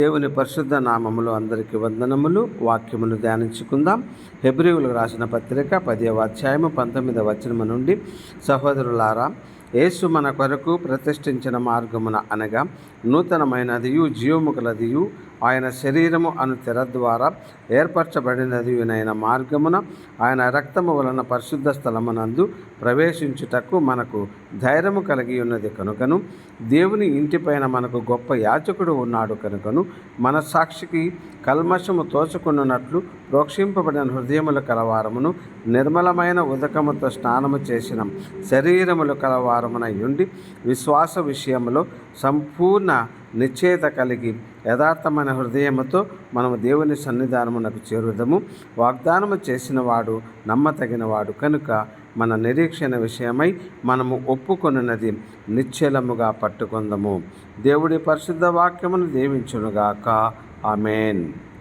దేవుని పరిశుద్ధ నామములు అందరికీ వందనములు వాక్యములు ధ్యానించుకుందాం. హెబ్రివులకు రాసిన పత్రిక పదివ అధ్యాయము పంతొమ్మిదవ వచనము నుండి సహోదరులారా యేసు మన కొరకు ప్రతిష్ఠించిన మార్గమున అనగా నూతనమైనదియు జీవముగలదియు ఆయన శరీరము అను తెర ద్వారా ఏర్పరచబడినదియునైన మార్గమున ఆయన రక్తము వలన పరిశుద్ధ స్థలమునందు ప్రవేశించుటకు మనకు ధైర్యము కలిగి ఉన్నది కనుకను దేవుని ఇంటిపైన మనకు గొప్ప యాచకుడు ఉన్నాడు కనుకను మన సాక్షికి కల్మషము తోచుకున్నట్లు ప్రోక్షింపబడిన హృదయముల కలవారమును నిర్మలమైన ఉదకముతో స్నానము చేసిన శరీరములు కలవారమున ఉండి విశ్వాస విషయంలో సంపూర్ణ నిశ్చయత కలిగి యథార్థమైన హృదయముతో మనము దేవుని సన్నిధానమునకు చేరుదము. వాగ్దానము చేసిన వాడు నమ్మతగినవాడు కనుక మన నిరీక్షణ విషయమై మనము ఒప్పుకొనినది నిశ్చలముగా పట్టుకుందము. దేవుడి పరిశుద్ధ వాక్యమును దీవించునుగాక. ఆమెన్.